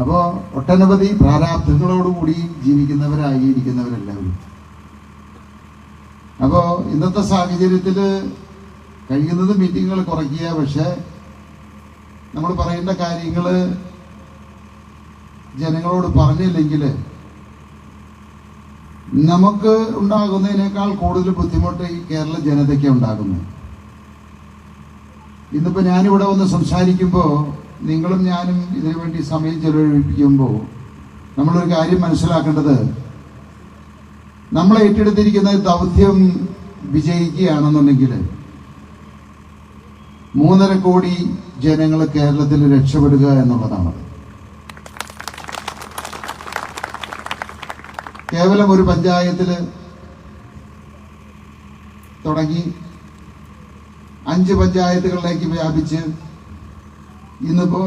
അപ്പോൾ ഒട്ടനവധി പ്രാരാബ്ദങ്ങളോടുകൂടി ജീവിക്കുന്നവരായി ഇരിക്കുന്നവരെല്ലാവരും അപ്പോൾ ഇന്നത്തെ സാഹചര്യത്തിൽ കഴിയുന്നത് മീറ്റിങ്ങുകൾ കുറയ്ക്കുക പക്ഷേ നമ്മൾ പറയേണ്ട കാര്യങ്ങൾ ജനങ്ങളോട് പറഞ്ഞില്ലെങ്കിൽ നമുക്ക് ഉണ്ടാകുന്നതിനേക്കാൾ കൂടുതൽ ബുദ്ധിമുട്ട് ഈ കേരള ജനതയ്ക്ക് ഉണ്ടാകുന്നത്. ഇന്നിപ്പോൾ ഞാനിവിടെ വന്ന് സംസാരിക്കുമ്പോൾ നിങ്ങളും ഞാനും ഇതിനു വേണ്ടി സമയം ചെലവഴിപ്പിക്കുമ്പോൾ നമ്മളൊരു കാര്യം മനസ്സിലാക്കേണ്ടത് നമ്മൾ ഏറ്റെടുത്തിരിക്കുന്ന ദൗത്യം വിജയിക്കുകയാണെന്നുണ്ടെങ്കിൽ മൂന്നര കോടി ജനങ്ങൾ കേരളത്തിൽ രക്ഷപ്പെടുക എന്നുള്ളതാണ് കേവലം ഒരു പഞ്ചായത്തിൽ തുടങ്ങി അഞ്ച് പഞ്ചായത്തുകളിലേക്ക് വ്യാപിച്ച് ഇന്നിപ്പോ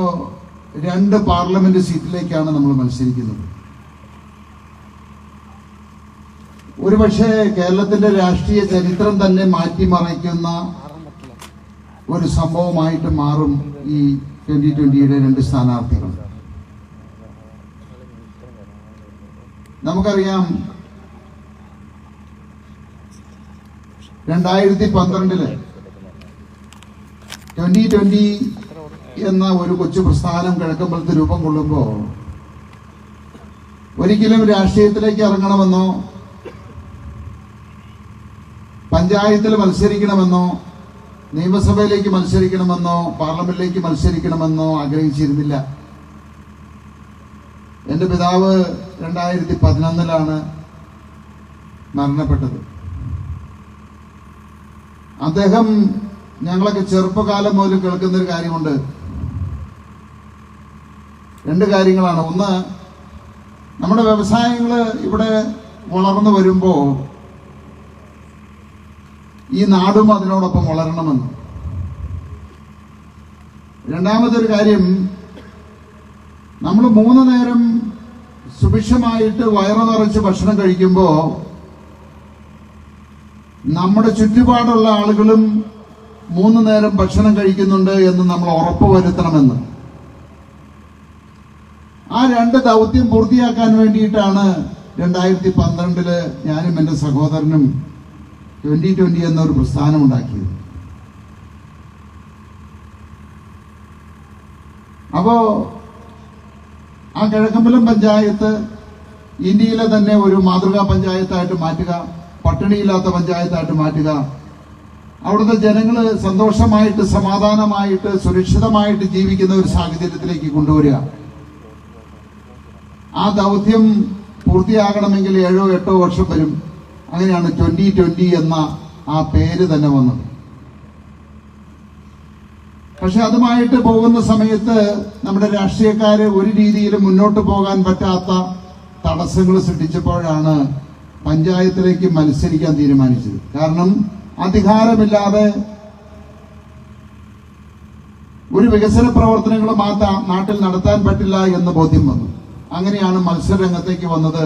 രണ്ട് പാർലമെന്റ് സീറ്റിലേക്കാണ് നമ്മൾ മത്സരിക്കുന്നത്. ഒരുപക്ഷെ കേരളത്തിന്റെ രാഷ്ട്രീയ ചരിത്രം തന്നെ മാറ്റിമറിക്കുന്ന ഒരു സംഭവമായിട്ട് മാറും ഈ ട്വന്റി ട്വന്റിയുടെ രണ്ട് സ്ഥാനാർത്ഥികൾ. നമുക്കറിയാം രണ്ടായിരത്തി പന്ത്രണ്ടിൽ ട്വന്റി ട്വന്റി എന്ന ഒരു കൊച്ചു പ്രസ്ഥാനം കിഴക്കമ്പലത്ത് രൂപം കൊള്ളുമ്പോൾ ഒരിക്കലും രാഷ്ട്രീയത്തിലേക്ക് ഇറങ്ങണമെന്നോ പഞ്ചായത്തിൽ മത്സരിക്കണമെന്നോ നിയമസഭയിലേക്ക് മത്സരിക്കണമെന്നോ പാർലമെന്റിലേക്ക് മത്സരിക്കണമെന്നോ ആഗ്രഹിച്ചിരുന്നില്ല. എന്റെ പിതാവ് രണ്ടായിരത്തി പതിനൊന്നിലാണ് മരണപ്പെട്ടത്. അദ്ദേഹം ഞങ്ങളൊക്കെ ചെറുപ്പകാലം മുതൽ കേൾക്കുന്ന ഒരു കാര്യമുണ്ട്. രണ്ട് കാര്യങ്ങളാണ്. ഒന്ന് നമ്മുടെ വ്യവസായങ്ങൾ ഇവിടെ വളർന്നു വരുമ്പോൾ ഈ നാടും അതിനോടൊപ്പം വളരണമെന്ന്. രണ്ടാമത്തെ ഒരു കാര്യം നമ്മൾ മൂന്ന് നേരം സുഭിക്ഷമായിട്ട് വയറു നിറച്ച് ഭക്ഷണം കഴിക്കുമ്പോൾ നമ്മുടെ ചുറ്റുപാടുള്ള ആളുകളും മൂന്ന് നേരം ഭക്ഷണം കഴിക്കുന്നുണ്ട് എന്ന് നമ്മൾ ഉറപ്പ് വരുത്തണമെന്ന് ആ രണ്ട് ദൗത്യം പൂർത്തിയാക്കാൻ വേണ്ടിയിട്ടാണ് രണ്ടായിരത്തി പന്ത്രണ്ടിൽ ഞാനും എന്റെ സഹോദരനും ട്വന്റി ട്വന്റി എന്നൊരു പ്രസ്ഥാനം ഉണ്ടാക്കിയത്. അപ്പോ ആ കിഴക്കമ്പലം പഞ്ചായത്ത് ഇന്ത്യയിലെ തന്നെ ഒരു മാതൃകാ പഞ്ചായത്തായിട്ട് മാറ്റുക പട്ടിണിയില്ലാത്ത പഞ്ചായത്തായിട്ട് മാറ്റുക അവിടുത്തെ ജനങ്ങൾ സന്തോഷമായിട്ട് സമാധാനമായിട്ട് സുരക്ഷിതമായിട്ട് ജീവിക്കുന്ന ഒരു സാഹചര്യത്തിലേക്ക് കൊണ്ടുവരിക. ആ ദൗത്യം പൂർത്തിയാകണമെങ്കിൽ ഏഴോ എട്ടോ വർഷം വരും. അങ്ങനെയാണ് ട്വന്റി ട്വന്റി എന്ന ആ പേര് തന്നെ വന്നത്. പക്ഷെ അതുമായിട്ട് പോകുന്ന സമയത്ത് നമ്മുടെ രാഷ്ട്രീയക്കാര് ഒരു രീതിയിലും മുന്നോട്ട് പോകാൻ പറ്റാത്ത തടസ്സങ്ങൾ സൃഷ്ടിച്ചപ്പോഴാണ് പഞ്ചായത്തിലേക്ക് മത്സരിക്കാൻ തീരുമാനിച്ചത്. കാരണം അധികാരമില്ലാതെ ഒരു വികസന പ്രവർത്തനങ്ങളും ആ നാട്ടിൽ നടത്താൻ പറ്റില്ല എന്ന് ബോധ്യം വന്നു. അങ്ങനെയാണ് മത്സരരംഗത്തേക്ക് വന്നത്.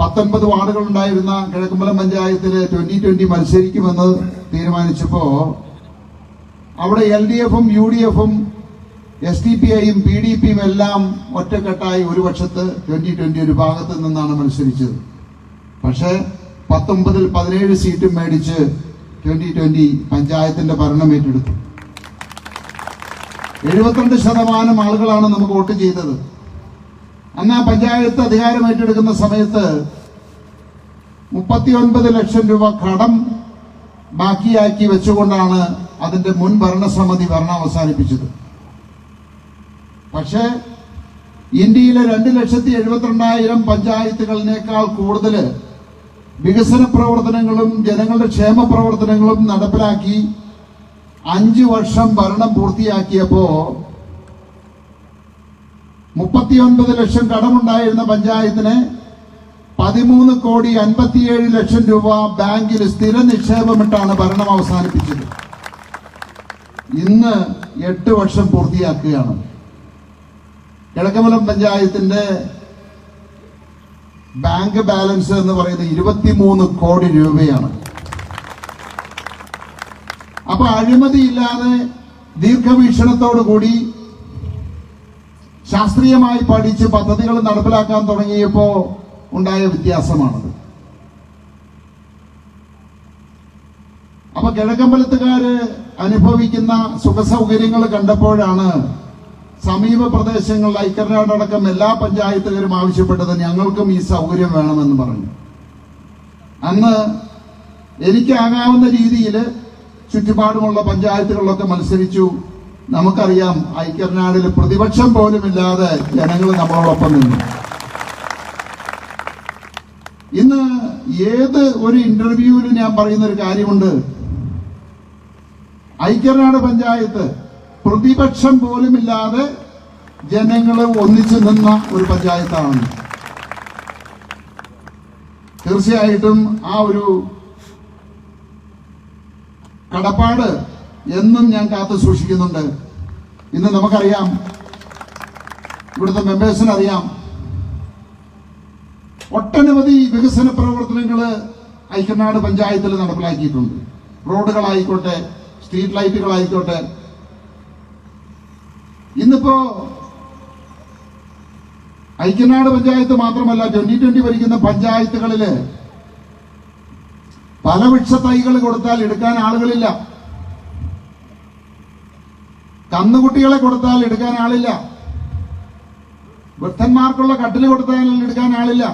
പത്തൊൻപത് വാർഡുകൾ ഉണ്ടായിരുന്ന കിഴക്കുമ്പലം പഞ്ചായത്തിൽ ട്വന്റി ട്വന്റി മത്സരിക്കുമെന്ന് തീരുമാനിച്ചപ്പോ അവിടെ എൽ ഡി എഫും യു ഡി എഫും എസ് ഡി പി ഐയും പി ഡി പിയും എല്ലാം ഒറ്റക്കെട്ടായി ഒരു പക്ഷത്ത് ട്വന്റി ട്വന്റി ഒരു ഭാഗത്ത് നിന്നാണ് മത്സരിച്ചത്. പക്ഷേ പത്തൊമ്പതിൽ പതിനേഴ് സീറ്റും മേടിച്ച് ട്വന്റി ട്വന്റി പഞ്ചായത്തിന്റെ ഭരണം ഏറ്റെടുത്തു. എഴുപത്തിരണ്ട് ശതമാനം ആളുകളാണ് നമുക്ക് വോട്ട് ചെയ്തത്. അന്ന് ആ പഞ്ചായത്ത് അധികാരം ഏറ്റെടുക്കുന്ന സമയത്ത് മുപ്പത്തിയൊൻപത് ലക്ഷം രൂപ കടം ബാക്കിയാക്കി വെച്ചുകൊണ്ടാണ് അതിന്റെ മുൻ ഭരണസമിതി ഭരണം അവസാനിപ്പിച്ചത്. പക്ഷേ ഇന്ത്യയിലെ രണ്ട് ലക്ഷത്തി എഴുപത്തിരണ്ടായിരം പഞ്ചായത്തുകളിനേക്കാൾ കൂടുതൽ വികസന പ്രവർത്തനങ്ങളും ജനങ്ങളുടെ ക്ഷേമ പ്രവർത്തനങ്ങളും നടപ്പിലാക്കി അഞ്ചു വർഷം ഭരണം പൂർത്തിയാക്കിയപ്പോ മുപ്പത്തിയൊൻപത് ലക്ഷം കടമുണ്ടായിരുന്ന പഞ്ചായത്തിന് പതിമൂന്ന് കോടി അൻപത്തിയേഴ് ലക്ഷം രൂപ ബാങ്കിൽ സ്ഥിര നിക്ഷേപമിട്ടാണ് ഭരണം അവസാനിപ്പിച്ചത്. ഇന്ന് എട്ട് വർഷം പൂർത്തിയാക്കുകയാണ്. കിഴക്കമലം പഞ്ചായത്തിന്റെ ബാങ്ക് ബാലൻസ് എന്ന് പറയുന്നത് ഇരുപത്തിമൂന്ന് കോടി രൂപയാണ്. അപ്പൊ അഴിമതിയില്ലാതെ ദീർഘവീക്ഷണത്തോടു കൂടി ശാസ്ത്രീയമായി പഠിച്ച് പദ്ധതികൾ നടപ്പിലാക്കാൻ തുടങ്ങിയപ്പോ ഉണ്ടായ വ്യത്യാസമാണത്. അപ്പൊ കിഴക്കമ്പലത്തുകാര് അനുഭവിക്കുന്ന സുഖസൗകര്യങ്ങൾ കണ്ടപ്പോഴാണ് സമീപ പ്രദേശങ്ങളിൽ ഐക്യനാടടക്കം എല്ലാ പഞ്ചായത്തുകാരും ആവശ്യപ്പെട്ടത് ഞങ്ങൾക്കും ഈ സൗകര്യം വേണമെന്ന് പറഞ്ഞു. അന്ന് എനിക്കാകാവുന്ന രീതിയിൽ ചുറ്റുപാടുമുള്ള പഞ്ചായത്തുകളിലൊക്കെ മത്സരിച്ചു. നമുക്കറിയാം ഐക്യനാടിൽ പ്രതിപക്ഷം പോലുമില്ലാതെ ജനങ്ങൾ നമ്മളോടൊപ്പം നിന്നു. ഇന്ന് ഏത് ഒരു ഇന്റർവ്യൂവിൽ ഞാൻ പറയുന്ന ഒരു കാര്യമുണ്ട്. ഐക്യനാട് പഞ്ചായത്ത് പ്രതിപക്ഷം പോലുമില്ലാതെ ജനങ്ങൾ ഒന്നിച്ചു നിന്ന ഒരു പഞ്ചായത്താണ്. തീർച്ചയായിട്ടും ആ ഒരു കടപ്പാട് എന്നും ഞാൻ കാത്തു സൂക്ഷിക്കുന്നുണ്ട്. ഇന്ന് നമുക്കറിയാം. ഇവിടുത്തെ മെമ്പേഴ്സിനറിയാം ഒട്ടനവധി വികസന പ്രവർത്തനങ്ങൾ ഐക്യനാട് പഞ്ചായത്തിൽ നടപ്പിലാക്കിയിട്ടുണ്ട്. റോഡുകളായിക്കോട്ടെ സ്ട്രീറ്റ് ലൈറ്റുകളായിക്കോട്ടെ. ഇന്നിപ്പോ ഐക്യനാട് പഞ്ചായത്ത് മാത്രമല്ല ട്വന്റി ട്വന്റി ഭരിക്കുന്ന പഞ്ചായത്തുകളിൽ പല വൃക്ഷ തൈകൾ കൊടുത്താൽ എടുക്കാൻ ആളുകളില്ല. കന്നുകുട്ടികളെ കൊടുത്താൽ എടുക്കാൻ ആളില്ല. വൃദ്ധന്മാർക്കുള്ള കട്ടിൽ കൊടുത്താൽ എടുക്കാൻ ആളില്ല.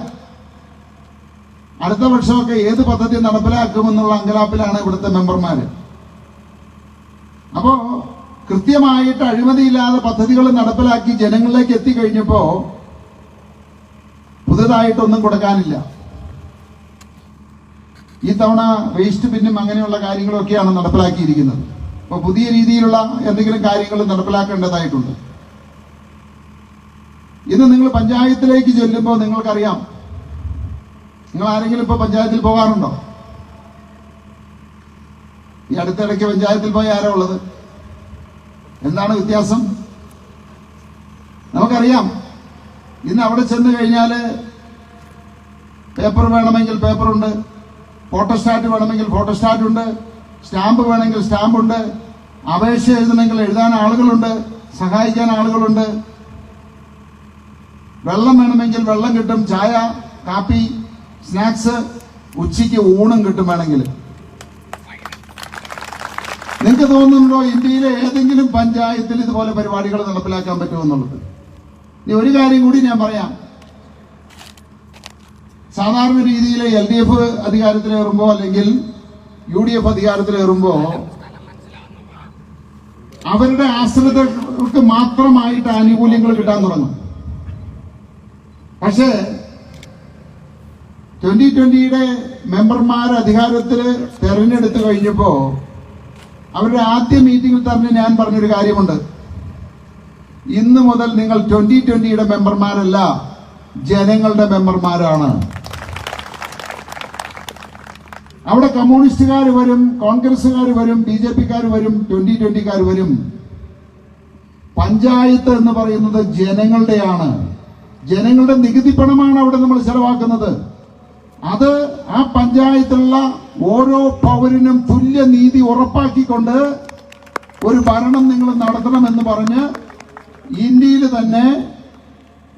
അടുത്ത വർഷമൊക്കെ ഏത് പദ്ധതി നടപ്പിലാക്കുമെന്നുള്ള അങ്കലാപ്പിലാണ് ഇവിടുത്തെ മെമ്പർമാര്. അപ്പോ കൃത്യമായിട്ട് അഴിമതിയില്ലാതെ പദ്ധതികൾ നടപ്പിലാക്കി ജനങ്ങളിലേക്ക് എത്തിക്കഴിഞ്ഞപ്പോ പുതുതായിട്ടൊന്നും കൊടുക്കാനില്ല. ഈ തവണ വേസ്റ്റ് ബിന്നും അങ്ങനെയുള്ള കാര്യങ്ങളൊക്കെയാണ് നടപ്പിലാക്കിയിരിക്കുന്നത്. അപ്പൊ പുതിയ രീതിയിലുള്ള എന്തെങ്കിലും കാര്യങ്ങൾ നടപ്പിലാക്കേണ്ടതായിട്ടുണ്ട്. ഇന്ന് നിങ്ങൾ പഞ്ചായത്തിലേക്ക് ചെല്ലുമ്പോൾ നിങ്ങൾക്കറിയാം. നിങ്ങൾ ആരെങ്കിലും ഇപ്പൊ പഞ്ചായത്തിൽ പോകാറുണ്ടോ? ഈ അടുത്തിടയ്ക്ക് പഞ്ചായത്തിൽ പോയി ആരാ ഉള്ളത്? എന്താണ് വ്യത്യാസം? നമുക്കറിയാം. ഇന്ന് അവിടെ ചെന്ന് കഴിഞ്ഞാൽ പേപ്പർ വേണമെങ്കിൽ പേപ്പറുണ്ട് ഫോട്ടോസ്റ്റാറ്റ് വേണമെങ്കിൽ ഫോട്ടോസ്റ്റാറ്റ് ഉണ്ട് സ്റ്റാമ്പ് വേണമെങ്കിൽ സ്റ്റാമ്പുണ്ട്. അപേക്ഷ എഴുതണമെങ്കിൽ എഴുതാൻ ആളുകളുണ്ട് സഹായിക്കാൻ ആളുകളുണ്ട്. വെള്ളം വേണമെങ്കിൽ വെള്ളം കിട്ടും ചായ കാപ്പി സ്നാക്സ് ഉച്ചയ്ക്ക് ഊണും കിട്ടും വേണമെങ്കിൽ. നിങ്ങൾക്ക് തോന്നുന്നുണ്ടോ ഇന്ത്യയിലെ ഏതെങ്കിലും പഞ്ചായത്തിൽ ഇതുപോലെ പരിപാടികൾ നടപ്പിലാക്കാൻ പറ്റുമെന്നുള്ളത് ഇനി ഒരു കാര്യം കൂടി ഞാൻ പറയാം. സാധാരണ രീതിയിൽ എൽ ഡി എഫ് അധികാരത്തിലേറുമ്പോ അല്ലെങ്കിൽ യു ഡി എഫ് അധികാരത്തിൽ കയറുമ്പോ അവരുടെ ആശ്രിതർക്ക് മാത്രമായിട്ട് ആനുകൂല്യങ്ങൾ കിട്ടാൻ തുടങ്ങും. പക്ഷേ ട്വന്റി ട്വന്റിയുടെ മെമ്പർമാർ അധികാരത്തിൽ തെരഞ്ഞെടുത്തു കഴിഞ്ഞപ്പോ അവരുടെ ആദ്യ മീറ്റിംഗിൽ തന്നെ ഞാൻ പറഞ്ഞൊരു കാര്യമുണ്ട്. ഇന്ന് മുതൽ നിങ്ങൾ ട്വന്റി ട്വന്റിയുടെ മെമ്പർമാരല്ല ജനങ്ങളുടെ മെമ്പർമാരാണ്. അവിടെ കമ്മ്യൂണിസ്റ്റുകാർ വരും കോൺഗ്രസ്സുകാർ വരും ബി ജെ പിക്കാർ വരും ട്വന്റി ട്വന്റിക്കാർ വരും. പഞ്ചായത്ത് എന്ന് പറയുന്നത് ജനങ്ങളുടെയാണ്. ജനങ്ങളുടെ നികുതി പണമാണ് അവിടെ നമ്മൾ ചെലവാക്കുന്നത്. അത് ആ പഞ്ചായത്തിലുള്ള ഓരോ പൗരനും തുല്യ നീതി ഉറപ്പാക്കിക്കൊണ്ട് ഒരു ഭരണം നിങ്ങൾ നടത്തണമെന്ന് പറഞ്ഞ് ഇന്ത്യയിൽ തന്നെ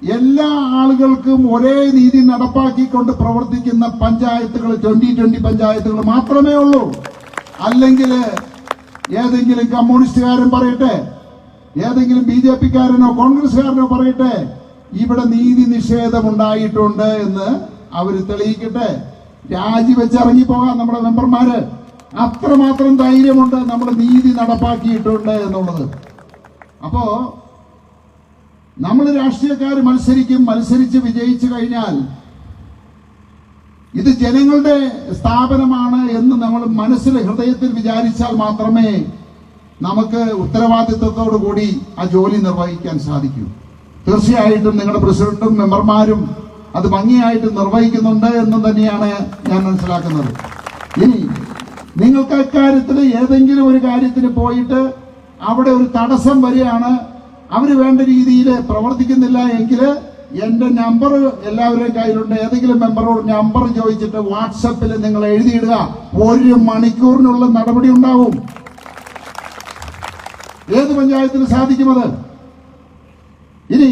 എല്ലാ ആളുകൾക്കും ഒരേ നീതി നടപ്പാക്കിക്കൊണ്ട് പ്രവർത്തിക്കുന്ന പഞ്ചായത്തുകൾ ട്വന്റി ട്വന്റി പഞ്ചായത്തുകൾ മാത്രമേ ഉള്ളൂ. അല്ലെങ്കിൽ ഏതെങ്കിലും കമ്മ്യൂണിസ്റ്റുകാരൻ പറയട്ടെ ഏതെങ്കിലും ബി ജെ പിക്കാരനോ കോൺഗ്രസ്സുകാരനോ പറയട്ടെ ഇവിടെ നീതി നിഷേധം ഉണ്ടായിട്ടുണ്ട് എന്ന് അവർ തെളിയിക്കട്ടെ. രാജിവെച്ചിറങ്ങി പോകാം നമ്മുടെ മെമ്പർമാര്. അത്രമാത്രം ധൈര്യമുണ്ട് നമ്മൾ നീതി നടപ്പാക്കിയിട്ടുണ്ട് എന്നുള്ളത്. അപ്പോ നമ്മൾ രാഷ്ട്രീയക്കാർ മത്സരിക്കും മത്സരിച്ച് വിജയിച്ചു കഴിഞ്ഞാൽ ഇത് ജനങ്ങളുടെ സ്ഥാപനമാണ് എന്ന് നമ്മൾ മനസ്സിൽ ഹൃദയത്തിൽ വിചാരിച്ചാൽ മാത്രമേ നമുക്ക് ഉത്തരവാദിത്വത്തോടു കൂടി ആ ജോലി നിർവഹിക്കാൻ സാധിക്കൂ. തീർച്ചയായിട്ടും നിങ്ങളുടെ പ്രസിഡന്റും മെമ്പർമാരും അത് ഭംഗിയായിട്ട് നിർവഹിക്കുന്നുണ്ട് എന്ന് തന്നെയാണ് ഞാൻ മനസ്സിലാക്കുന്നത്. ഇനി നിങ്ങൾക്ക് അക്കാര്യത്തിൽ ഏതെങ്കിലും ഒരു കാര്യത്തിന് പോയിട്ട് അവിടെ ഒരു തടസ്സം വരികയാണ് അവർ വേണ്ട രീതിയിൽ പ്രവർത്തിക്കുന്നില്ല എങ്കിൽ എന്റെ നമ്പർ എല്ലാവരുടെയും കയ്യിലുണ്ട്. ഏതെങ്കിലും മെമ്പറോട് നമ്പർ ചോദിച്ചിട്ട് വാട്സപ്പിൽ നിങ്ങൾ എഴുതിയിടുക. ഒരു മണിക്കൂറിനുള്ള നടപടി ഉണ്ടാവും. ഏത് പഞ്ചായത്തിന് സാധിക്കുമത് ഇനി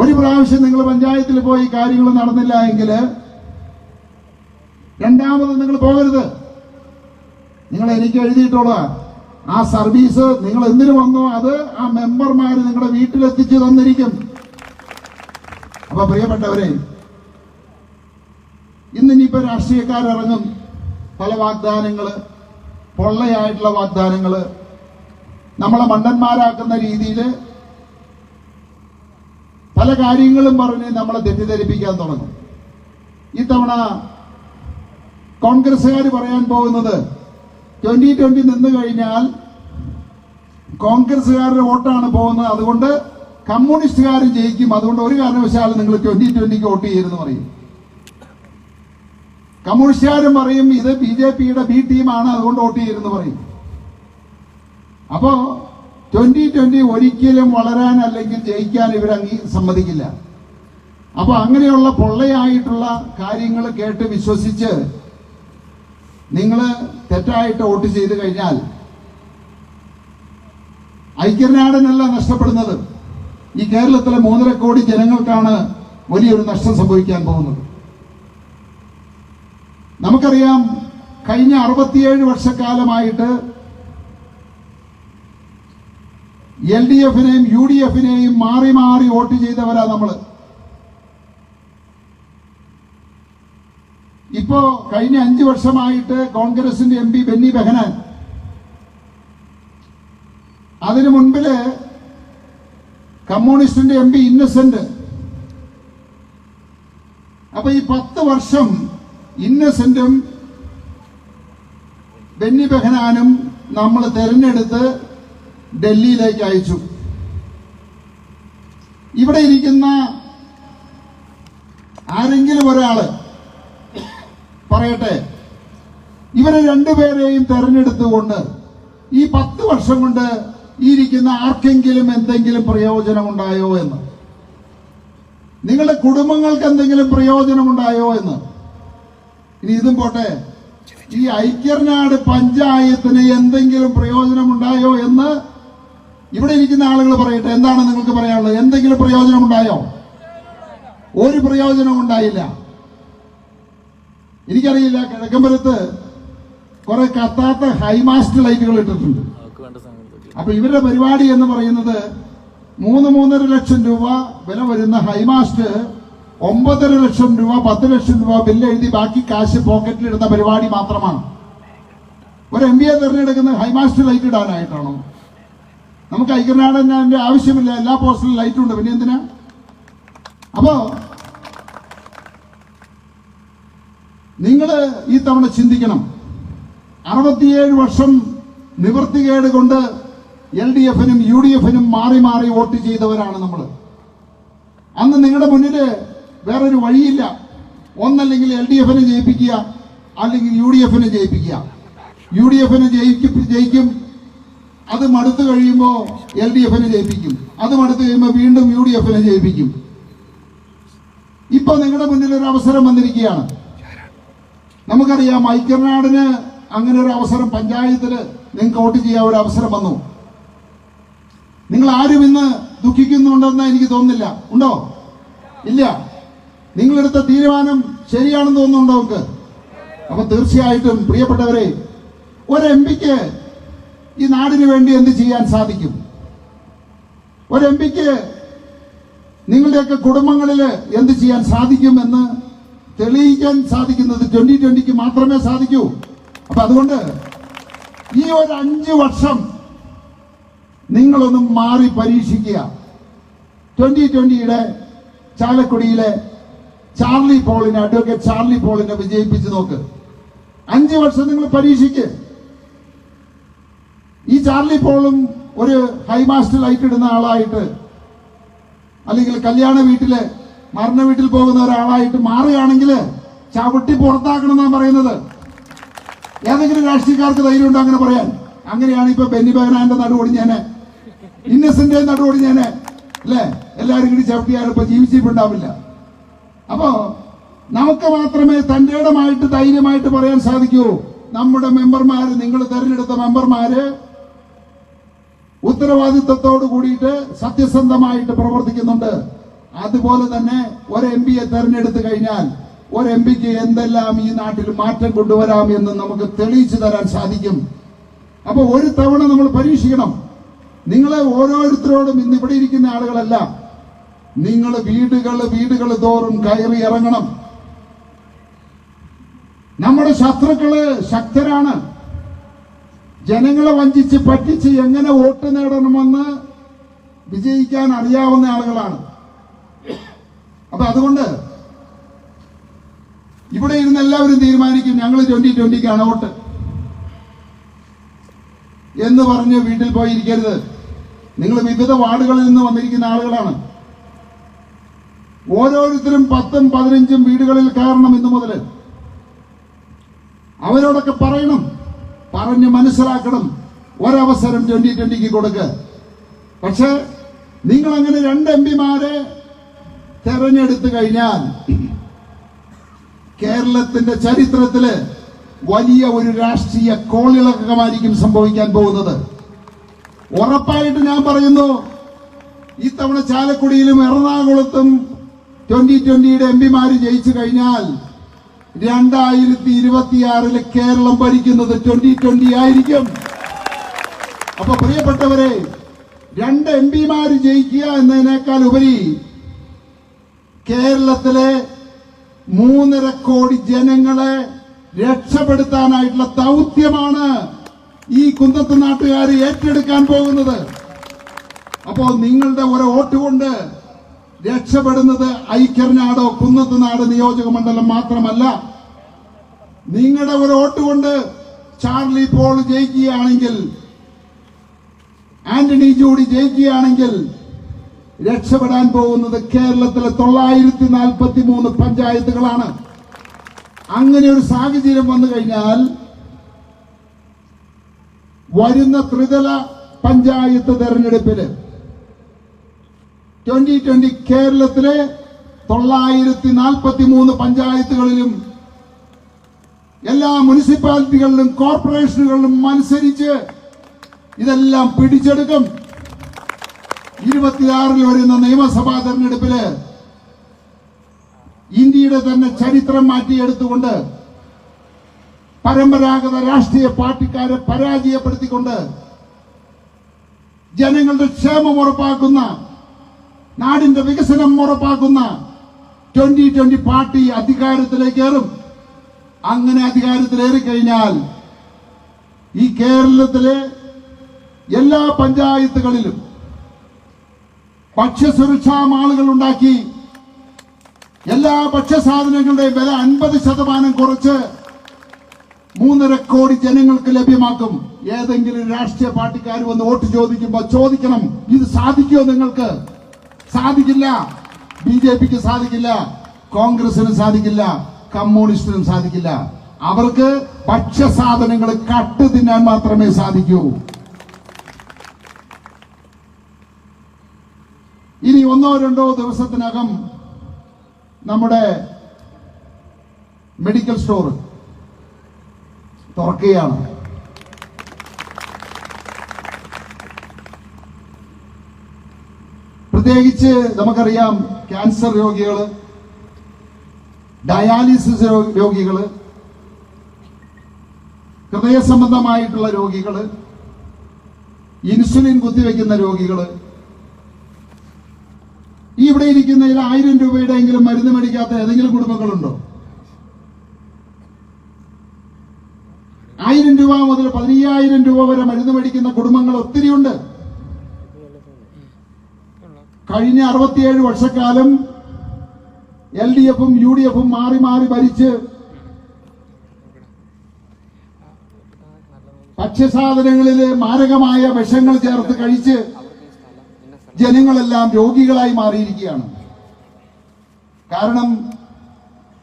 ഒരു പ്രാവശ്യം നിങ്ങൾ പഞ്ചായത്തിൽ പോയി കാര്യങ്ങൾ നടന്നില്ല എങ്കിൽ രണ്ടാമത് നിങ്ങൾ പോകരുത്. നിങ്ങൾ എനിക്ക് എഴുതിയിട്ടുള്ള ആ സർവീസ് നിങ്ങൾ എന്തിനു വന്നോ അത് ആ മെമ്പർമാർ നിങ്ങളുടെ വീട്ടിലെത്തിച്ചു തന്നിരിക്കും. അപ്പൊ പ്രിയപ്പെട്ടവരെ ഇന്ന് ഇനിയിപ്പോ രാഷ്ട്രീയക്കാരിറങ്ങും. പല വാഗ്ദാനങ്ങൾ പൊള്ളയായിട്ടുള്ള വാഗ്ദാനങ്ങൾ നമ്മളെ മണ്ടന്മാരാക്കുന്ന രീതിയിൽ പല കാര്യങ്ങളും പറഞ്ഞ് നമ്മളെ തെറ്റിദ്ധരിപ്പിക്കാൻ തുടങ്ങും. ഇത്തവണ കോൺഗ്രസ്സുകാർ പറയാൻ പോകുന്നത് ട്വന്റി ട്വന്റി നിന്ന് കഴിഞ്ഞാൽ കോൺഗ്രസ്സുകാരുടെ വോട്ടാണ് പോകുന്നത്. അതുകൊണ്ട് കമ്മ്യൂണിസ്റ്റുകാർ ജയിക്കും. അതുകൊണ്ട് ഒരു കാരണവശാലും നിങ്ങൾ ട്വന്റി ട്വന്റിക്ക് വോട്ട് ചെയ്യരുതെന്ന് പറയും. കമ്മ്യൂണിസ്റ്റുകാരും പറയും ഇത് ബി ജെ പിയുടെ ബി ടീമാണ് അതുകൊണ്ട് വോട്ട് ചെയ്യരുതെന്ന് പറയും. അപ്പോ ട്വന്റി ട്വന്റി ഒരിക്കലും വളരാൻ അല്ലെങ്കിൽ ജയിക്കാൻ ഇവർ സമ്മതിക്കില്ല. അപ്പൊ അങ്ങനെയുള്ള പൊള്ളയായിട്ടുള്ള കാര്യങ്ങൾ കേട്ട് വിശ്വസിച്ച് നിങ്ങൾ തെറ്റായിട്ട് വോട്ട് ചെയ്ത് കഴിഞ്ഞാൽ ഐക്യനാടനല്ല നഷ്ടപ്പെടുന്നത്. ഈ കേരളത്തിലെ മൂന്നര കോടി ജനങ്ങൾക്കാണ് വലിയൊരു നഷ്ടം സംഭവിക്കാൻ പോകുന്നത്. നമുക്കറിയാം കഴിഞ്ഞ അറുപത്തിയേഴ് വർഷക്കാലമായിട്ട് എൽ ഡി എഫിനെയും യു ഡി എഫിനെയും മാറി മാറി വോട്ട് ചെയ്തവരാ നമ്മൾ. ഇപ്പോ കഴിഞ്ഞ അഞ്ചു വർഷമായിട്ട് കോൺഗ്രസിന്റെ എം പി ബെന്നി ബെഹനാൻ അതിനു മുൻപിൽ കമ്മ്യൂണിസ്റ്റിന്റെ എം പി ഇന്നസെന്റ്. അപ്പൊ ഈ പത്ത് വർഷം ഇന്നസെന്റും ബെന്നി ബെഹനാനും നമ്മൾ തെരഞ്ഞെടുത്ത് ഡൽഹിയിലേക്ക് അയച്ചു. ഇവിടെ ഇരിക്കുന്ന ആരെങ്കിലും ഒരാൾ പറയട്ടെ? ഇവരെ രണ്ടുപേരെയും തെരഞ്ഞെടുത്തുകൊണ്ട് ഈ പത്ത് വർഷം കൊണ്ട് ഇരിക്കുന്ന ആർക്കെങ്കിലും എന്തെങ്കിലും പ്രയോജനമുണ്ടായോ എന്ന്? നിങ്ങളുടെ കുടുംബങ്ങൾക്ക് എന്തെങ്കിലും പ്രയോജനമുണ്ടായോ എന്ന്? ഇനി ഇതും പോട്ടെ. ഈ ഐക്യർനാട് പഞ്ചായത്തിന് എന്തെങ്കിലും പ്രയോജനമുണ്ടായോ എന്ന് ഇവിടെ ഇരിക്കുന്ന ആളുകൾ പറയട്ടെ. എന്താണ് നിങ്ങൾക്ക് പറയാനുള്ളത്? എന്തെങ്കിലും പ്രയോജനമുണ്ടായോ? ഒരു പ്രയോജനം ഉണ്ടായില്ല. എനിക്കറിയില്ല കിഴക്കമ്പലത്ത് കുറെ കത്താത്ത ഹൈമാസ്റ്റ് ലൈറ്റുകൾ ഇട്ടിട്ടുണ്ട്. അപ്പൊ ഇവരുടെ പരിപാടി എന്ന് പറയുന്നത് മൂന്ന് മൂന്നര ലക്ഷം രൂപ വില വരുന്ന ഹൈമാസ്റ്റ് ഒമ്പതര ലക്ഷം രൂപ പത്ത് ലക്ഷം രൂപ ബില്ല് എഴുതി ബാക്കി കാശ് പോക്കറ്റിൽ ഇടുന്ന പരിപാടി മാത്രമാണ്. ഒരു എം ബി എ തിരഞ്ഞെടുക്കുന്ന ഹൈമാസ്റ്റ് ലൈറ്റ് ഇടാനായിട്ടാണോ? നമുക്ക് ഐക്യനാടന്റെ ആവശ്യമില്ല എല്ലാ പോസ്റ്റിലും ലൈറ്റ് ഉണ്ട് പിന്നെ എന്തിനാ? അപ്പോ നിങ്ങൾ ഈ തവണ ചിന്തിക്കണം. അറുപത്തിയേഴ് വർഷം നിവൃത്തികേട് കൊണ്ട് എൽ ഡി എഫിനും യു ഡി എഫിനും മാറി മാറി വോട്ട് ചെയ്തവരാണ് നമ്മൾ അന്ന് നിങ്ങളുടെ മുന്നിൽ വേറൊരു വഴിയില്ല. ഒന്നല്ലെങ്കിൽ എൽ ഡി എഫിനെ ജയിപ്പിക്കുക അല്ലെങ്കിൽ യു ഡി എഫിനെ ജയിപ്പിക്കുക. യു ഡി എഫിനെ ജയിക്കും അത് മടുത്തു കഴിയുമ്പോൾ എൽ ഡി എഫിനെ ജയിപ്പിക്കും. അത് മടുത്തു കഴിയുമ്പോൾ വീണ്ടും യു ഡി എഫിനെ ജയിപ്പിക്കും. ഇപ്പൊ നിങ്ങളുടെ മുന്നിൽ ഒരു അവസരം വന്നിരിക്കുകയാണ്. നമുക്കറിയാം ഐക്യനാടിന് അങ്ങനെ ഒരു അവസരം പഞ്ചായത്തിൽ നിങ്ങൾക്ക് വോട്ട് ചെയ്യാൻ ഒരു അവസരം വന്നു. നിങ്ങൾ ആരും ഇന്ന് ദുഃഖിക്കുന്നുണ്ടെന്ന് എനിക്ക് തോന്നുന്നില്ല. ഉണ്ടോ? ഇല്ല. നിങ്ങളെടുത്ത തീരുമാനം ശരിയാണെന്ന് തോന്നുന്നുണ്ടോ നമുക്ക് അപ്പൊ തീർച്ചയായിട്ടും പ്രിയപ്പെട്ടവരെ ഒരു എം പിക്ക് ഈ നാടിന് വേണ്ടി എന്ത് ചെയ്യാൻ സാധിക്കും? ഒരു എം പിക്ക് നിങ്ങളുടെയൊക്കെ കുടുംബങ്ങളിൽ എന്ത് ചെയ്യാൻ സാധിക്കും സാധിക്കുമെന്ന് തെളിയിക്കാൻ സാധിക്കുന്നത് ട്വന്റി ട്വന്റിക്ക് മാത്രമേ സാധിക്കൂ. അപ്പൊ അതുകൊണ്ട് ഈ ഒരു അഞ്ച് വർഷം നിങ്ങളൊന്നും മാറി പരീക്ഷിക്കുക. ട്വന്റി ട്വന്റിയുടെ ചാലക്കുടിയിലെ ചാർലി പോളിനെ അഡ്വക്കേറ്റ് ചാർലി പോളിനെ വിജയിപ്പിച്ച് നോക്ക്. അഞ്ച് വർഷം നിങ്ങൾ പരീക്ഷിക്ക്. ഈ ചാർലി പോളും ഒരു ഹൈമാസ്റ്റർ ലൈറ്റ് ഇടുന്ന ആളായിട്ട് അല്ലെങ്കിൽ കല്യാണ വീട്ടിൽ മരണ വീട്ടിൽ പോകുന്ന ഒരാളായിട്ട് മാറുകയാണെങ്കിൽ ചവിട്ടി പുറത്താക്കണം എന്നാണ് പറയുന്നത്. ഏതെങ്കിലും രാഷ്ട്രീയക്കാർക്ക് ധൈര്യം ഉണ്ടോ അങ്ങനെ പറയാൻ? അങ്ങനെയാണ് ഇപ്പൊ ബെന്നി ബഹനാന്റെ നടുവൊടിഞ്ഞേനെ. ഇന്നസെന്റ് നടുവൊടിഞ്ഞേനെ. അല്ലേ? എല്ലാരും കൂടി ചവിട്ടിയാലും ഇപ്പൊ ജീവിച്ചിട്ടുണ്ടാവില്ല. അപ്പോ നമുക്ക് മാത്രമേ തന്റെ ഇടമായിട്ട് ധൈര്യമായിട്ട് പറയാൻ സാധിക്കൂ. നമ്മുടെ മെമ്പർമാര് നിങ്ങൾ തെരഞ്ഞെടുത്ത മെമ്പർമാര് ഉത്തരവാദിത്വത്തോട് കൂടിയിട്ട് സത്യസന്ധമായിട്ട് പ്രവർത്തിക്കുന്നുണ്ട്. അതുപോലെ തന്നെ ഒരു എം പിയെ തെരഞ്ഞെടുത്തു കഴിഞ്ഞാൽ ഒരു എം പിക്ക് എന്തെല്ലാം ഈ നാട്ടിൽ മാറ്റം കൊണ്ടുവരാം എന്ന് നമുക്ക് തെളിയിച്ചു തരാൻ സാധിക്കും. അപ്പൊ ഒരു തവണ നമ്മൾ പരീക്ഷിക്കണം. നിങ്ങളെ ഓരോരുത്തരോടും ഇന്ന് ഇവിടെ ഇരിക്കുന്ന ആളുകളല്ല. നിങ്ങൾ വീടുകൾ വീടുകൾ തോറും കയറി ഇറങ്ങണം. നമ്മുടെ ശത്രുക്കൾ ശക്തരാണ്. ജനങ്ങളെ വഞ്ചിച്ച് പറ്റിച്ച് എങ്ങനെ വോട്ട് നേടണമെന്ന് വിജയിക്കാൻ അറിയാവുന്ന ആളുകളാണ്. അപ്പൊ അതുകൊണ്ട് ഇവിടെ ഇരുന്ന് എല്ലാവരും തീരുമാനിക്കും. ഞങ്ങൾ ട്വന്റി ട്വന്റിക്കാണ് വോട്ട്. എന്ന് പറഞ്ഞ് വീട്ടിൽ പോയിരിക്കരുത്. നിങ്ങൾ വിവിധ വാർഡുകളിൽ നിന്ന് വന്നിരിക്കുന്ന ആളുകളാണ്. ഓരോരുത്തരും പത്തും പതിനഞ്ചും വീടുകളിൽ കയറണം ഇന്നു മുതൽ. അവരോടൊക്കെ പറയണം. പറഞ്ഞ് മനസ്സിലാക്കണം. ഒരവസരം ട്വന്റി ട്വന്റിക്ക് കൊടുക്ക്. പക്ഷേ നിങ്ങൾ അങ്ങനെ രണ്ട് എം പിമാരെ തെരഞ്ഞെടുത്തു കഴിഞ്ഞാൽ കേരളത്തിന്റെ ചരിത്രത്തിൽ വലിയ ഒരു രാഷ്ട്രീയ കോളിളക്കമായിരിക്കും സംഭവിക്കാൻ പോകുന്നത്. ഉറപ്പായിട്ട് ഞാൻ പറയുന്നു ഇത്തവണ ചാലക്കുടിയിലും എറണാകുളത്തും ട്വന്റി ട്വന്റിയുടെ എം പിമാര് ജയിച്ചു കഴിഞ്ഞാൽ രണ്ടായിരത്തി ഇരുപത്തിയാറിൽ കേരളം ഭരിക്കുന്നത് ട്വന്റി ട്വന്റി ആയിരിക്കും. അപ്പൊ പ്രിയപ്പെട്ടവരെ രണ്ട് എം പിമാര് ജയിക്കുക എന്നതിനേക്കാൾ ഉപരി കേരളത്തിലെ മൂന്നര കോടി ജനങ്ങളെ രക്ഷപ്പെടുത്താനായിട്ടുള്ള ദൗത്യമാണ് ഈ കുന്നത്ത് നാട്ടുകാർ ഏറ്റെടുക്കാൻ പോകുന്നത്. അപ്പോ നിങ്ങളുടെ ഒരു വോട്ട് കൊണ്ട് രക്ഷപ്പെടുന്നത് ഐക്യർനാടോ കുന്നത്ത് നാട് നിയോജക മണ്ഡലം മാത്രമല്ല. നിങ്ങളുടെ ഒരു വോട്ട് കൊണ്ട് ചാർലി പോൾ ജയിക്കുകയാണെങ്കിൽ ആന്റണി ജൂഡി ജയിക്കുകയാണെങ്കിൽ രക്ഷപ്പെടാൻ പോകുന്നത് കേരളത്തിലെ തൊള്ളായിരത്തി നാൽപ്പത്തി മൂന്ന് പഞ്ചായത്തുകളാണ്. അങ്ങനെ ഒരു സാഹചര്യം വന്നു കഴിഞ്ഞാൽ വരുന്ന ത്രിതല പഞ്ചായത്ത് തെരഞ്ഞെടുപ്പിൽ ട്വന്റി ട്വന്റി കേരളത്തിലെ തൊള്ളായിരത്തി നാൽപ്പത്തി മൂന്ന് പഞ്ചായത്തുകളിലും എല്ലാ മുനിസിപ്പാലിറ്റികളിലും കോർപ്പറേഷനുകളിലും മത്സരിച്ച് ഇതെല്ലാം പിടിച്ചെടുക്കും. ഇരുപത്തിയാറിൽ വരുന്ന നിയമസഭാ തെരഞ്ഞെടുപ്പിൽ ഇന്ത്യയുടെ തന്നെ ചരിത്രം മാറ്റിയെടുത്തുകൊണ്ട് പരമ്പരാഗത രാഷ്ട്രീയ പാർട്ടിക്കാരെ പരാജയപ്പെടുത്തിക്കൊണ്ട് ജനങ്ങളുടെ ക്ഷേമം ഉറപ്പാക്കുന്ന നാടിന്റെ വികസനം ഉറപ്പാക്കുന്ന ട്വന്റി ട്വന്റി പാർട്ടി അധികാരത്തിലേക്ക് ഏറും. അങ്ങനെ അധികാരത്തിലേറി കഴിഞ്ഞാൽ ഈ കേരളത്തിലെ എല്ലാ പഞ്ചായത്തുകളിലും ഭക്ഷ്യസുരക്ഷാ മാളുകൾ ഉണ്ടാക്കി എല്ലാ ഭക്ഷ്യസാധനങ്ങളുടെയും വില അൻപത് ശതമാനം കുറച്ച് മൂന്നര കോടി ജനങ്ങൾക്ക് ലഭ്യമാക്കും. ഏതെങ്കിലും രാഷ്ട്രീയ പാർട്ടിക്കാർ വന്ന് വോട്ട് ചോദിക്കുമ്പോൾ ചോദിക്കണം ഇത് സാധിക്കുമോ നിങ്ങൾക്ക്? സാധിക്കില്ല. ബി ജെ പിക്ക് സാധിക്കില്ല കോൺഗ്രസിന് സാധിക്കില്ല കമ്മ്യൂണിസ്റ്റിനും സാധിക്കില്ല. അവർക്ക് ഭക്ഷ്യസാധനങ്ങൾ കട്ട് തിന്നാൻ മാത്രമേ സാധിക്കൂ. ഇനി ഒന്നോ രണ്ടോ ദിവസത്തിനകം നമ്മുടെ മെഡിക്കൽ സ്റ്റോർ തുറക്കുകയാണ്. പ്രത്യേകിച്ച് നമുക്കറിയാം ക്യാൻസർ രോഗികൾ ഡയാലിസിസ് രോഗികൾ ഹൃദയ സംബന്ധമായിട്ടുള്ള രോഗികൾ ഇൻസുലിൻ കുത്തിവെക്കുന്ന രോഗികൾ ഈ ഇരിക്കുന്നതിൽ ആയിരം രൂപയുടെ എങ്കിലും മരുന്ന് മേടിക്കാത്ത ഏതെങ്കിലും കുടുംബങ്ങളുണ്ടോ? ആയിരം രൂപ മുതൽ പതിനയ്യായിരം രൂപ വരെ മരുന്ന് മേടിക്കുന്ന കുടുംബങ്ങൾ ഒത്തിരിയുണ്ട്. കഴിഞ്ഞ അറുപത്തിയേഴ് വർഷക്കാലം എൽ ഡി എഫും യു ഡി എഫും മാറി മാറി ഭരിച്ച് ഭക്ഷ്യസാധനങ്ങളിൽ മാരകമായ വിഷങ്ങൾ ചേർത്ത് കഴിച്ച് ജനങ്ങളെല്ലാം രോഗികളായി മാറിയിരിക്കുകയാണ്. കാരണം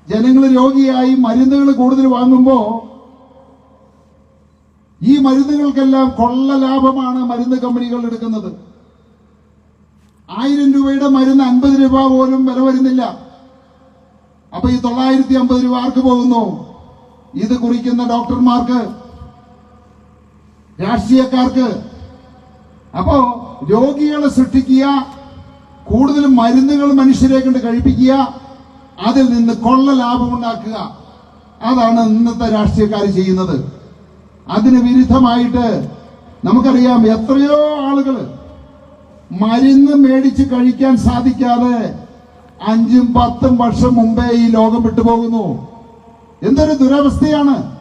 ജനങ്ങൾ രോഗിയായി മരുന്നുകൾ കൂടുതൽ വാങ്ങുമ്പോൾ ഈ മരുന്നുകൾക്കെല്ലാം കൊള്ള ലാഭമാണ് മരുന്ന് കമ്പനികൾ എടുക്കുന്നത്. ആയിരം രൂപയുടെ മരുന്ന് അൻപത് രൂപ പോലും വില വരുന്നില്ല. അപ്പൊ ഈ തൊള്ളായിരത്തി അമ്പത് രൂപ ആർക്ക് പോകുന്നു? ഇത് കുറിക്കുന്ന ഡോക്ടർമാർക്ക് രാഷ്ട്രീയക്കാർക്ക്. അപ്പോ രോഗികളെ സൃഷ്ടിക്കുക കൂടുതൽ മരുന്നുകൾ മനുഷ്യരെ കൊണ്ട് കഴിപ്പിക്കുക അതിൽ നിന്ന് കൊള്ള ലാഭമുണ്ടാക്കുക അതാണ് ഇന്നത്തെ രാഷ്ട്രീയക്കാർ ചെയ്യുന്നത്. അതിന് വിരുദ്ധമായിട്ട് നമുക്കറിയാം എത്രയോ ആളുകൾ മരുന്ന് മേടിച്ച് കഴിക്കാൻ സാധിക്കാതെ അഞ്ചും പത്തും വർഷം മുമ്പേ ഈ ലോകം വിട്ടുപോകുന്നു. എന്തൊരു ദുരവസ്ഥയാണ്.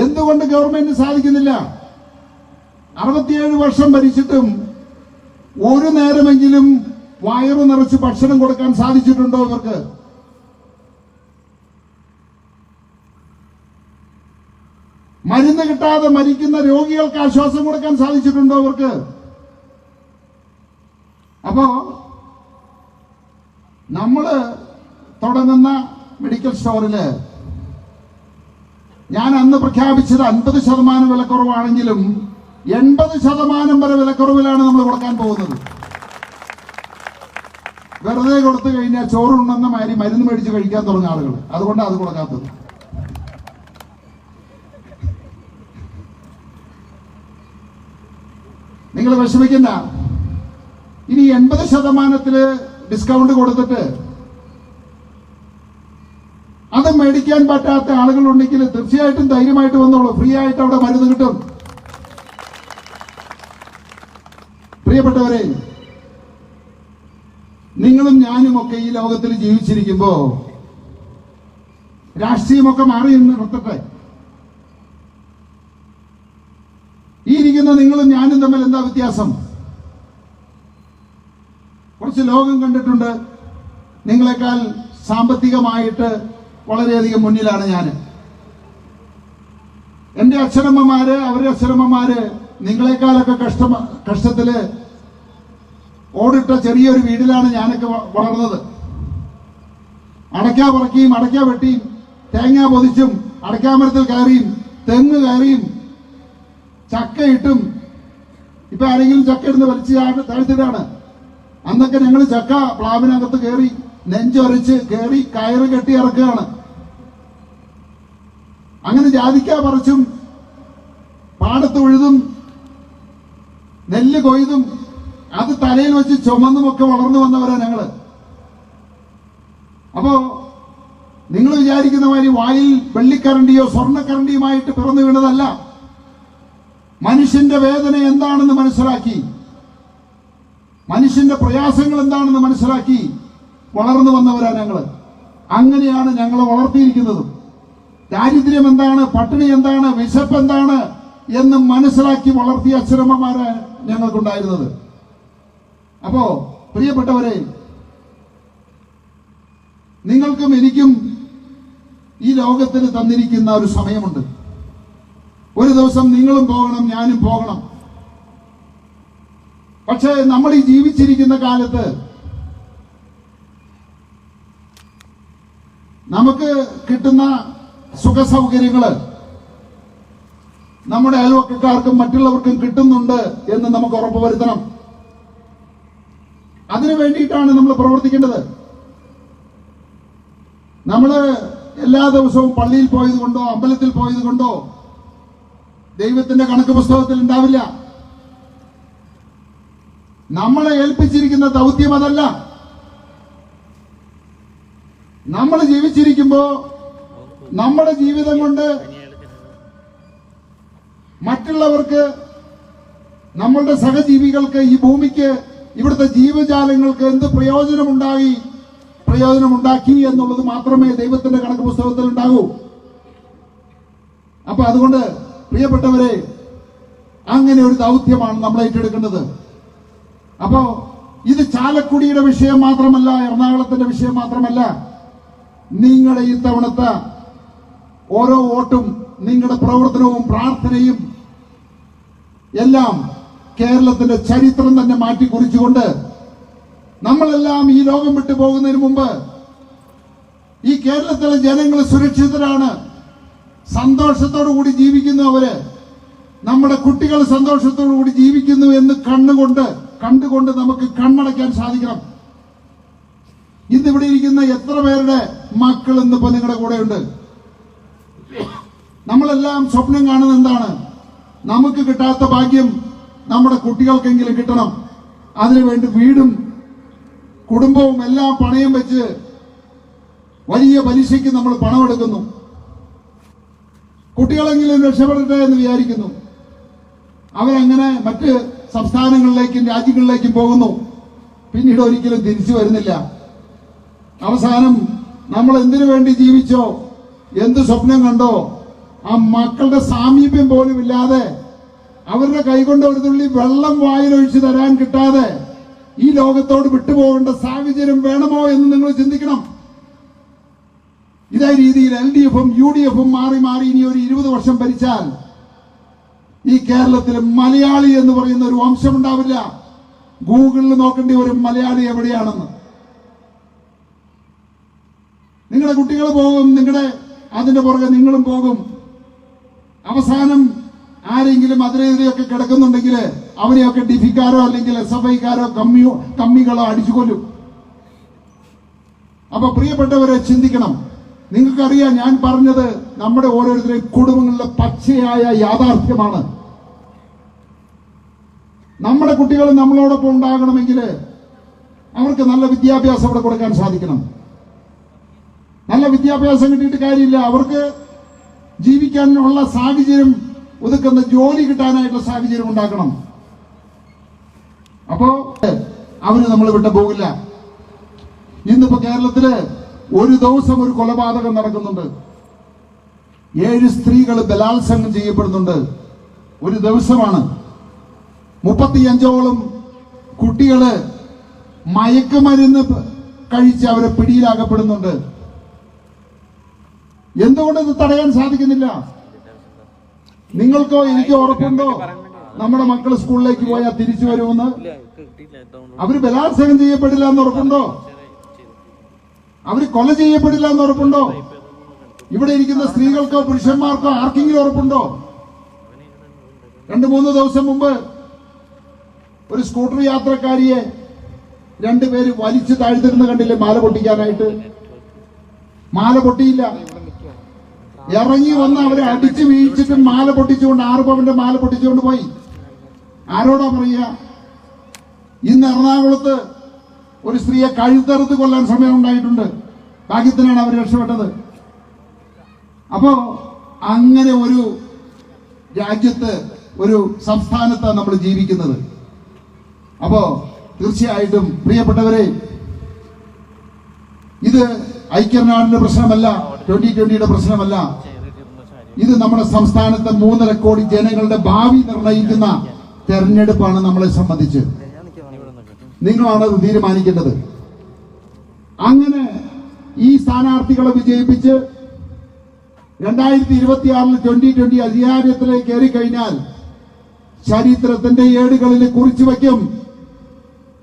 എന്തുകൊണ്ട് ഗവൺമെന്റിന് സാധിക്കുന്നില്ല? അറുപത്തിയേഴ് വർഷം ഭരിച്ചിട്ടും ഒരു നേരമെങ്കിലും വയറു നിറച്ച് ഭക്ഷണം കൊടുക്കാൻ സാധിച്ചിട്ടുണ്ടോ ഇവർക്ക്? മരുന്ന് കിട്ടാതെ മരിക്കുന്ന രോഗികൾക്ക് ആശ്വാസം കൊടുക്കാൻ സാധിച്ചിട്ടുണ്ടോ ഇവർക്ക്? അപ്പോ നമ്മൾ തുടങ്ങുന്ന മെഡിക്കൽ സ്റ്റോറിൽ ഞാൻ അന്ന് പ്രഖ്യാപിച്ചത് അൻപത് ശതമാനം വിലക്കുറവാണെങ്കിലും എൺപത് ശതമാനം വരെ വിലക്കുറവിലാണ് നമ്മൾ കൊടുക്കാൻ പോകുന്നത്. വെറുതെ കൊടുത്തു കഴിഞ്ഞാൽ ചോറുണ്ടെന്ന മാതിരി മരുന്ന് മേടിച്ച് കഴിക്കാൻ തുടങ്ങിയ ആളുകൾ അതുകൊണ്ടാണ് അത് കൊടുക്കാത്തത്. നിങ്ങൾ വിഷമിക്കണ്ട. ഇനി എൺപത് ശതമാനത്തിൽ ഡിസ്കൗണ്ട് കൊടുത്തിട്ട് അത് മേടിക്കാൻ പറ്റാത്ത ആളുകളുണ്ടെങ്കിൽ തീർച്ചയായിട്ടും ധൈര്യമായിട്ട് വന്നോളൂ. ഫ്രീ ആയിട്ട് അവിടെ മരുന്ന് കിട്ടും. പ്രിയപ്പെട്ടവരെ നിങ്ങളും ഞാനും ഒക്കെ ഈ ലോകത്തിൽ ജീവിച്ചിരിക്കുമ്പോ രാഷ്ട്രീയമൊക്കെ മാറി നിർത്തട്ടെ. ഈ ഇരിക്കുന്ന നിങ്ങളും ഞാനും തമ്മിൽ എന്താ വ്യത്യാസം? കുറച്ച് ലോകം കണ്ടിട്ടുണ്ട്. നിങ്ങളെക്കാൾ സാമ്പത്തികമായിട്ട് വളരെയധികം മുന്നിലാണ് ഞാൻ. എന്റെ അച്ഛനമ്മമാര് അവരുടെ അച്ഛനമ്മമാര് നിങ്ങളെക്കാളൊക്കെ കഷ്ട കഷ്ടത്തിൽ ഓടിട്ട ചെറിയൊരു വീടിലാണ് ഞാനൊക്കെ വളർന്നത്. അടയ്ക്ക പറക്കിയും അടയ്ക്ക വെട്ടിയും തേങ്ങ പൊതിച്ചും അടയ്ക്കാമരത്തിൽ കയറിയും തെങ്ങ് കയറിയും ചക്കയിട്ടും ഇപ്പൊ ആരെങ്കിലും ചക്ക ഇടുന്ന് വലിച്ച് താഴ്ത്തിട്ടാണ് അന്നൊക്കെ ഞങ്ങൾ ചക്ക പ്ലാവിനകത്ത് കയറി നെഞ്ചൊരച്ച് കയറി കയറ് കെട്ടി ഇറക്കുകയാണ്. അങ്ങനെ ജാതിക്ക പറിച്ചും പാടത്ത് ഉഴുതും നെല്ല് കൊയ്തും അത് തലയിൽ വെച്ച് ചുമന്നുമൊക്കെ വളർന്നു വന്നവരാ ഞങ്ങൾ. അപ്പോ നിങ്ങൾ വിചാരിക്കുന്ന മാതിരി വായിൽ വെള്ളിക്കരണ്ടിയോ സ്വർണക്കരണ്ടിയുമായിട്ട് പിറന്നു വീണതല്ല. മനുഷ്യന്റെ വേദന എന്താണെന്ന് മനസ്സിലാക്കി. മനുഷ്യന്റെ പ്രയാസങ്ങൾ എന്താണെന്ന് മനസ്സിലാക്കി വളർന്നു വന്നവരാ ഞങ്ങൾ. അങ്ങനെയാണ് ഞങ്ങളെ വളർത്തിയിരിക്കുന്നതും. ദാരിദ്ര്യം എന്താണ് പട്ടിണി എന്താണ് വിശപ്പ് എന്താണ് എന്ന് മനസ്സിലാക്കി വളർത്തിയ അച്ഛനമ്മമാരാണ് ഞങ്ങൾക്കുണ്ടായിരുന്നത്. അപ്പോ പ്രിയപ്പെട്ടവരെ നിങ്ങൾക്കും എനിക്കും ഈ ലോകത്തിന് തന്നിരിക്കുന്ന ഒരു സമയമുണ്ട്. ഒരു ദിവസം നിങ്ങളും പോകണം ഞാനും പോകണം. പക്ഷേ നമ്മൾ ഈ ജീവിച്ചിരിക്കുന്ന കാലത്ത് നമുക്ക് കിട്ടുന്ന സുഖ സൗകര്യങ്ങൾ നമ്മുടെ അയൽവക്കക്കാർക്കും മറ്റുള്ളവർക്കും കിട്ടുന്നുണ്ട് എന്ന് നമുക്ക് ഉറപ്പുവരുത്തണം. അതിനു വേണ്ടിയിട്ടാണ് നമ്മൾ പ്രവർത്തിക്കേണ്ടത്. നമ്മൾ എല്ലാ ദിവസവും പള്ളിയിൽ പോയത് കൊണ്ടോ അമ്പലത്തിൽ പോയത് കൊണ്ടോ ദൈവത്തിന്റെ കണക്ക് പുസ്തകത്തിൽ ഉണ്ടാവില്ല. നമ്മളെ ഏൽപ്പിച്ചിരിക്കുന്ന ദൗത്യം അതല്ല. നമ്മൾ ജീവിച്ചിരിക്കുമ്പോ നമ്മുടെ ജീവിതം കൊണ്ട് മറ്റുള്ളവർക്ക് നമ്മളുടെ സഹജീവികൾക്ക് ഈ ഭൂമിക്ക് ഇവിടുത്തെ ജീവജാലങ്ങൾക്ക് എന്ത് പ്രയോജനമുണ്ടായി? പ്രയോജനമുണ്ടാക്കി എന്നുള്ളത് മാത്രമേ ദൈവത്തിന്റെ കണക്ക് പുസ്തകത്തിൽ ഉണ്ടാകൂ. അപ്പൊ അതുകൊണ്ട് പ്രിയപ്പെട്ടവരെ അങ്ങനെ ഒരു ദൗത്യമാണ് നമ്മൾ ഏറ്റെടുക്കേണ്ടത് അപ്പോ ഇത് ചാലക്കുടിയുടെ വിഷയം മാത്രമല്ല എറണാകുളത്തിന്റെ വിഷയം മാത്രമല്ല. നിങ്ങളുടെ ഈ തവണത്തെ ഓരോ വോട്ടും നിങ്ങളുടെ പ്രവർത്തനവും പ്രാർത്ഥനയും എല്ലാം കേരളത്തിന്റെ ചരിത്രം തന്നെ മാറ്റി കുറിച്ചുകൊണ്ട് നമ്മളെല്ലാം ഈ ലോകം വിട്ടു പോകുന്നതിന് മുമ്പ് ഈ കേരളത്തിലെ ജനങ്ങൾ സുരക്ഷിതരാണ്. സന്തോഷത്തോടു കൂടി ജീവിക്കുന്നു അവർ. നമ്മുടെ കുട്ടികൾ സന്തോഷത്തോടു കൂടി ജീവിക്കുന്നു എന്ന് കണ്ണുകൊണ്ട് കണ്ടുകൊണ്ട് നമുക്ക് കണ്ണടയ്ക്കാൻ സാധിക്കണം. ഇന്ന് ഇവിടെ ഇരിക്കുന്ന എത്ര പേരുടെ മക്കൾ ഇന്നിപ്പോ നിങ്ങളുടെ കൂടെയുണ്ട്? നമ്മളെല്ലാം സ്വപ്നം കാണുന്നത് എന്താണ്? നമുക്ക് കിട്ടാത്ത ഭാഗ്യം നമ്മുടെ കുട്ടികൾക്കെങ്കിലും കിട്ടണം. അതിനുവേണ്ടി വീടും കുടുംബവും എല്ലാം പണയം വെച്ച് വലിയ പലിശയ്ക്ക് നമ്മൾ പണമെടുക്കുന്നു. കുട്ടികളെങ്കിലും രക്ഷപ്പെടട്ടെ എന്ന് വിചാരിക്കുന്നു. അവരങ്ങനെ മറ്റ് സംസ്ഥാനങ്ങളിലേക്കും രാജ്യങ്ങളിലേക്കും പോകുന്നു. പിന്നീട് ഒരിക്കലും തിരിച്ചു വരുന്നില്ല. അവസാനം നമ്മൾ എന്തിനു വേണ്ടി ജീവിച്ചോ എന്ത് സ്വപ്നം കണ്ടോ ആ മക്കളുടെ സാമീപ്യം പോലും ഇല്ലാതെ അവരുടെ കൈകൊണ്ട് ഒരു തുള്ളി വെള്ളം വായിലൊഴിച്ചു തരാൻ കിട്ടാതെ ഈ ലോകത്തോട് വിട്ടുപോകേണ്ട സാഹചര്യം വേണമോ എന്ന് നിങ്ങൾ ചിന്തിക്കണം. ഇതേ രീതിയിൽ എൽ ഡി എഫും യു ഡി എഫും മാറി മാറി ഇനി ഒരു ഇരുപത് വർഷം ഭരിച്ചാൽ ഈ കേരളത്തിൽ മലയാളി എന്ന് പറയുന്ന ഒരു വംശം ഉണ്ടാവില്ല ഗൂഗിളിൽ നോക്കേണ്ടി ഒരു മലയാളി എവിടെയാണെന്ന്. നിങ്ങളുടെ കുട്ടികൾ പോകും നിങ്ങളുടെ അതിന്റെ പുറകെ നിങ്ങളും പോകും. അവസാനം ആരെങ്കിലും അതിനെതിരെയൊക്കെ കിടക്കുന്നുണ്ടെങ്കിൽ അവരെയൊക്കെ ഡിഫിക്കാരോ അല്ലെങ്കിൽ എസ് എഫ് ഐക്കാരോ കമ്മിയോ കമ്മികളോ അടിച്ചു കൊല്ലും അപ്പൊ പ്രിയപ്പെട്ടവരെ ചിന്തിക്കണം. നിങ്ങൾക്കറിയാം ഞാൻ പറഞ്ഞത് നമ്മുടെ ഓരോരുത്തരുടെയും കുടുംബങ്ങളിലെ പച്ചയായ യാഥാർത്ഥ്യമാണ്. നമ്മുടെ കുട്ടികൾ നമ്മളോടൊപ്പം ഉണ്ടാകണമെങ്കിൽ അവർക്ക് നല്ല വിദ്യാഭ്യാസം ഇവിടെ കൊടുക്കാൻ സാധിക്കണം. നല്ല വിദ്യാഭ്യാസം കിട്ടിയിട്ട് കാര്യമില്ല. അവർക്ക് ജീവിക്കാനുള്ള സാഹചര്യം ഒതുക്കുന്ന ജോലി കിട്ടാനായിട്ടുള്ള സാഹചര്യം ഉണ്ടാക്കണം. അപ്പോ അവർ നമ്മൾ വിട്ടു പോകില്ല. ഇന്നിപ്പോ കേരളത്തിൽ ഒരു ദിവസം ഒരു കൊലപാതകം നടക്കുന്നുണ്ട്. ഏഴ് സ്ത്രീകൾ ബലാത്സംഗം ചെയ്യപ്പെടുന്നുണ്ട്. ഒരു ദിവസമാണ്. മുപ്പത്തിയഞ്ചോളം കുട്ടികൾ മയക്കുമരുന്ന് കഴിച്ച് അവരെ പിടിയിലാകപ്പെടുന്നുണ്ട് എന്തുകൊണ്ട് ഇത് തടയാൻ സാധിക്കുന്നില്ല? നിങ്ങൾക്കോ എനിക്കോ ഉറപ്പുണ്ടോ? നമ്മുടെ മക്കൾ സ്കൂളിലേക്ക് പോയാൽ തിരിച്ചു വരുമെന്ന്? അവർ ബലാത്സംഗം ചെയ്യപ്പെടില്ല എന്ന് ഉറപ്പുണ്ടോ? അവർ കൊല ചെയ്യപ്പെടില്ല എന്ന് ഉറപ്പുണ്ടോ? ഇവിടെ ഇരിക്കുന്ന സ്ത്രീകൾക്കോ പുരുഷന്മാർക്കോ ആർക്കെങ്കിലും ഉറപ്പുണ്ടോ? രണ്ടു മൂന്ന് ദിവസം മുമ്പ് ഒരു സ്കൂട്ടർ യാത്രക്കാരിയെ രണ്ടുപേര് വലിച്ചു താഴ്ത്തിരുന്ന് കണ്ടില്ലേ? മാല പൊട്ടിക്കാനായിട്ട്? മാല പൊട്ടിയില്ല. ഇറങ്ങി വന്ന് അവരെ അടിച്ചു വീഴ്ചിട്ട് മാല പൊട്ടിച്ചുകൊണ്ട് ആറ് പവന്റെ മാല പൊട്ടിച്ചുകൊണ്ട് പോയി. ആരോടാ പറയുക? ഇന്ന് എറണാകുളത്ത് ഒരു സ്ത്രീയെ കഴുത്തറുത്ത് കൊല്ലാൻ സമയം ഉണ്ടായിട്ടുണ്ട് ഭാഗ്യത്തിനാണ് അവർ രക്ഷപ്പെട്ടത്. അപ്പോ അങ്ങനെ ഒരു രാജ്യത്ത് ഒരു സംസ്ഥാനത്താണ് നമ്മൾ ജീവിക്കുന്നത്. അപ്പോ തീർച്ചയായിട്ടും പ്രിയപ്പെട്ടവരെ ഇത് ഐക്യനാടിന്റെ പ്രശ്നമല്ല ട്വന്റി ട്വന്റിയുടെ പ്രശ്നമല്ല. ഇത് നമ്മുടെ സംസ്ഥാനത്തെ മൂന്നര കോടി ജനങ്ങളുടെ ഭാവി നിർണയിക്കുന്ന തെരഞ്ഞെടുപ്പാണ് നമ്മളെ സംബന്ധിച്ച്. നിങ്ങളാണ് അത് തീരുമാനിക്കേണ്ടത്. അങ്ങനെ ഈ സ്ഥാനാർത്ഥികളെ വിജയിപ്പിച്ച് രണ്ടായിരത്തി ഇരുപത്തി ആറിൽ ട്വന്റി ട്വന്റി അധികാരത്തിലേക്ക് കയറി കഴിഞ്ഞാൽ ചരിത്രത്തിന്റെ ഏടുകളിൽ കുറിച്ചു വയ്ക്കും.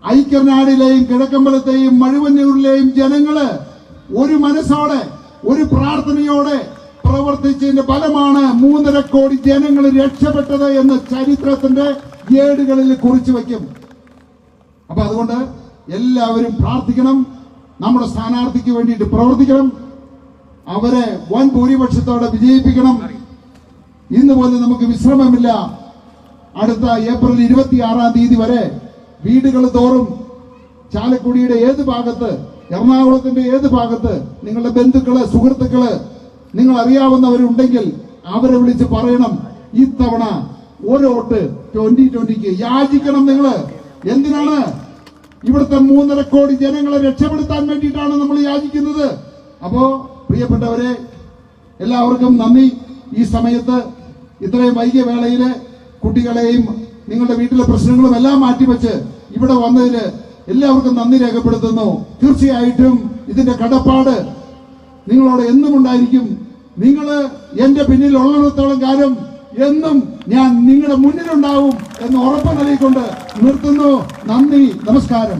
ഐക്യനാടിലെയും കിഴക്കമ്പലത്തെയും മഴുവന്നൂരിലെയും ജനങ്ങൾ ഒരു മനസ്സോടെ ഒരു പ്രാർത്ഥനയോടെ പ്രവർത്തിച്ചതിന്റെ ഫലമാണ് മൂന്നര കോടി ജനങ്ങൾ രക്ഷപ്പെട്ടത് എന്ന് ചരിത്രത്തിന്റെ ഏടുകളിൽ കുറിച്ചു വയ്ക്കും. അപ്പൊ അതുകൊണ്ട് എല്ലാവരും പ്രാർത്ഥിക്കണം നമ്മുടെ സ്ഥാനാർത്ഥിക്ക് വേണ്ടിയിട്ട് പ്രവർത്തിക്കണം അവരെ വൻ ഭൂരിപക്ഷത്തോടെ വിജയിപ്പിക്കണം. ഇന്ന് പോലും നമുക്ക് വിശ്രമമില്ല. അടുത്ത ഏപ്രിൽ ഇരുപത്തി ആറാം തീയതി വരെ വീടുകൾ തോറും ചാലക്കുടിയുടെ ഏത് ഭാഗത്ത് എറണാകുളത്തിന്റെ ഏത് ഭാഗത്ത് നിങ്ങളുടെ ബന്ധുക്കൾ സുഹൃത്തുക്കൾ നിങ്ങൾ അറിയാവുന്നവരുണ്ടെങ്കിൽ അവരെ വിളിച്ച് പറയണം. ഇത്തവണ ഒരു വോട്ട് ട്വന്റി ട്വന്റിക്ക് യാചിക്കണം നിങ്ങൾ. എന്തിനാണ് ഇവിടുത്തെ മൂന്നര കോടി ജനങ്ങളെ രക്ഷപ്പെടുത്താൻ വേണ്ടിയിട്ടാണ് നമ്മൾ യാചിക്കുന്നത്? അപ്പോ പ്രിയപ്പെട്ടവരെ എല്ലാവർക്കും നന്ദി. ഈ സമയത്ത് ഇത്രയും വൈകിയ വേളയിൽ കുട്ടികളെയും നിങ്ങളുടെ വീട്ടിലെ പ്രശ്നങ്ങളും എല്ലാം മാറ്റിവെച്ച് ഇവിടെ വന്നതിൽ എല്ലാവർക്കും നന്ദി രേഖപ്പെടുത്തുന്നു. തീർച്ചയായിട്ടും ഇതിന്റെ കടപ്പാട് നിങ്ങളോട് എന്നും ഉണ്ടായിരിക്കും. നിങ്ങൾ എന്റെ പിന്നിൽ ഉള്ളിടത്തോളം കാലം എന്നും ഞാൻ നിങ്ങളുടെ മുന്നിലുണ്ടാവും എന്ന് ഉറപ്പ് നൽകിക്കൊണ്ട് നിർത്തുന്നു. നന്ദി നമസ്കാരം.